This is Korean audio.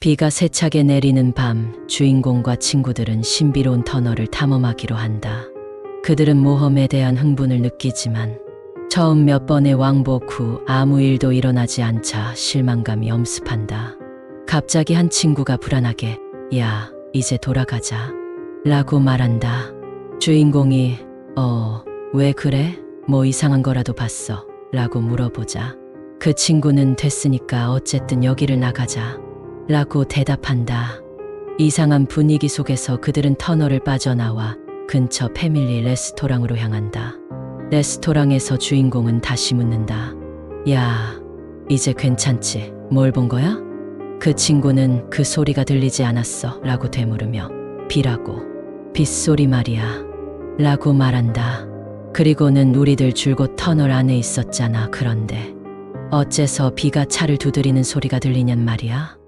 비가 세차게 내리는 밤 주인공과 친구들은 신비로운 터널을 탐험하기로 한다. 그들은 모험에 대한 흥분을 느끼지만 처음 몇 번의 왕복 후 아무 일도 일어나지 않자 실망감이 엄습한다. 갑자기 한 친구가 불안하게 야, 이제 돌아가자. 라고 말한다. 주인공이 어, 왜 그래? 뭐 이상한 거라도 봤어? 라고 물어보자. 그 친구는 됐으니까 어쨌든 여기를 나가자. 라고 대답한다. 이상한 분위기 속에서 그들은 터널을 빠져나와 근처 패밀리 레스토랑으로 향한다. 레스토랑에서 주인공은 다시 묻는다. 야, 이제 괜찮지? 뭘 본 거야? 그 친구는 그 소리가 들리지 않았어. 라고 되물으며 비라고. 빗소리 말이야. 라고 말한다. 그리고는 우리들 줄곧 터널 안에 있었잖아. 그런데 어째서 비가 차를 두드리는 소리가 들리냔 말이야?